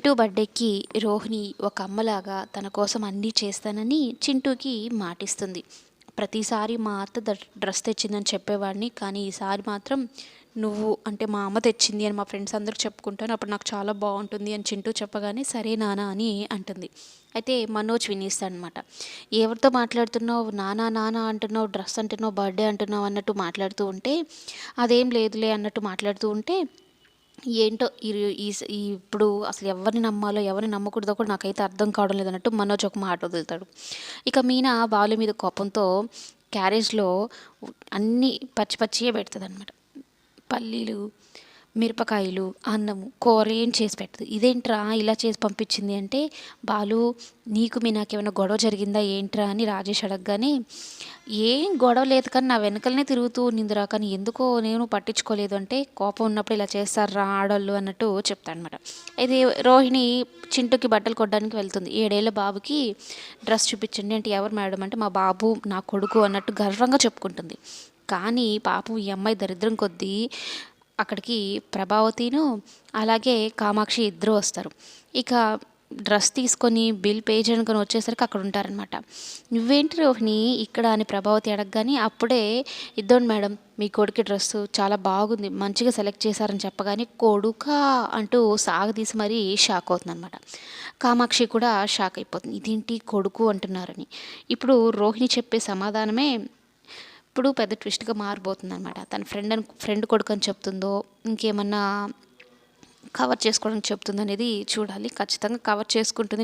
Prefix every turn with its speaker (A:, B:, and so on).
A: చింటూ బర్త్డేకి రోహిణి ఒక అమ్మలాగా తన కోసం అన్నీ చేస్తానని చింటూకి మాటిస్తుంది. ప్రతిసారి మా అత్త ద- డ్రెస్ తెచ్చిందని చెప్పేవాడిని కానీ ఈసారి మాత్రం నువ్వు అంటే మా అమ్మ తెచ్చింది అని మా ఫ్రెండ్స్ అందరికి చెప్పుకుంటాను అప్పుడు నాకు చాలా బాగుంటుంది అని చింటూ చెప్పగానే సరే నానా అని అంటుంది. అయితే మనోజ్ వినిస్తాడు అనమాట ఎవరితో మాట్లాడుతున్నావు? నానా నానా అంటున్నావు? డ్రెస్ అంటున్నావు? బర్త్డే అంటున్నావు? అన్నట్టు మాట్లాడుతూ ఉంటే అదేం లేదులే అన్నట్టు మాట్లాడుతూ ఉంటే ఏంటో ఈ ఈ ఈ ఇప్పుడు అసలు ఎవరిని నమ్మాలో ఎవరిని నమ్మకూడదో కూడా నాకైతే అర్థం కావడం లేదన్నట్టు మనోజ్ ఒక మాట వదులుతాడు. ఇక మీనా బాలు మీద కోపంతో క్యారేజ్లో అన్నీ పచ్చి పచ్చియే పెడుతుంది అనమాట పల్లీలు మిరపకాయలు అన్నము కూర ఏం చేసి పెట్టదు. ఇదేంట్రా ఇలా చేసి పంపించింది అంటే బాలు నీకు మీ నాకేమైనా గొడవ జరిగిందా ఏంట్రా? అని రాజేష్ అడగగానే ఏం గొడవ లేదు కానీ నా వెనకలనే తిరుగుతూ నిందిరా కానీ ఎందుకో నేను పట్టించుకోలేదు అంటే కోపం ఉన్నప్పుడు ఇలా చేస్తారా ఆడోళ్ళు అన్నట్టు చెప్తానమాట అయితే రోహిణి చింటుకి బట్టలు కొట్టడానికి వెళ్తుంది. ఏడేళ్ళ బాబుకి డ్రెస్ చూపించండి అంటే ఎవరు మేడం? అంటే మా బాబు నా కొడుకు అన్నట్టు గర్వంగా చెప్పుకుంటుంది. కానీ పాపం ఈ అమ్మాయి దరిద్రం కొద్దీ అక్కడికి ప్రభావతిను అలాగే కామాక్షి ఇద్దరు వస్తారు. ఇక డ్రెస్ తీసుకొని బిల్ పే చేయనుకొని వచ్చేసరికి అక్కడ ఉంటారనమాట నువ్వేంటి రోహిణి ఇక్కడ అని ప్రభావతి అడగగానే అప్పుడే ఇద్దరు మేడం మీ కొడుకు డ్రెస్ చాలా బాగుంది మంచిగా సెలెక్ట్ చేశారని చెప్పగానే కొడుక అంటూ సాగదీసి మరీ షాక్ అవుతుంది అనమాట కామాక్షి కూడా షాక్ అయిపోతుంది. ఇదేంటి కొడుకు అంటున్నారని. ఇప్పుడు రోహిణి చెప్పే సమాధానమే ఇప్పుడు పెద్ద ట్విస్ట్గా మారిపోతుంది అనమాట తన ఫ్రెండ్ అని ఫ్రెండ్ కొడుకు అని చెప్తుందో ఇంకేమన్నా కవర్ చేసుకోవడానికి చెప్తుందో అనేది చూడాలి. ఖచ్చితంగా కవర్ చేసుకుంటుంది.